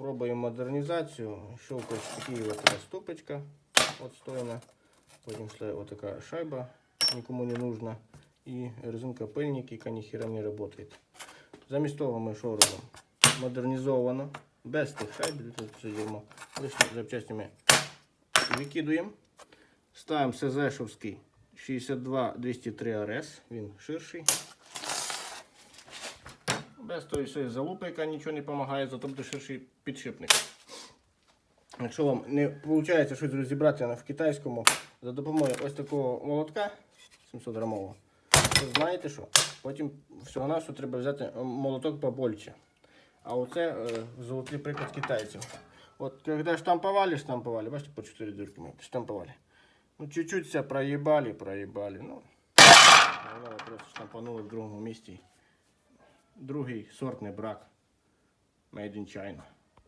Пробуємо модернізацію. Щелкач от така ступочка отстойна. Потім така шайба, нікому не нужна. І резинка пильник, яка ніхіра не працює. Замість того ми що робимо? Модернізовано, без тих шайб, дерьмо. Лишні запчасті ми викидуємо. Ставимо СЗ-шовський 62203 РС, він ширший. Без тої залупи, яка нічого не допомагає, зато ширший підшипник. Якщо вам не виходить щось розібрати в китайському за допомогою ось такого молотка 700 грамового, то знаєте що? Потім всього на треба взяти молоток побольше. А оце е, золотий приклад китайців. От когда штамповали, штамповали, бачите, по 4 дырки мы штамповали. Ну, чуть-чуть себя проебали, проебали. Ну, просто штампанули в другому місці. Другий сортний брак. Made in China.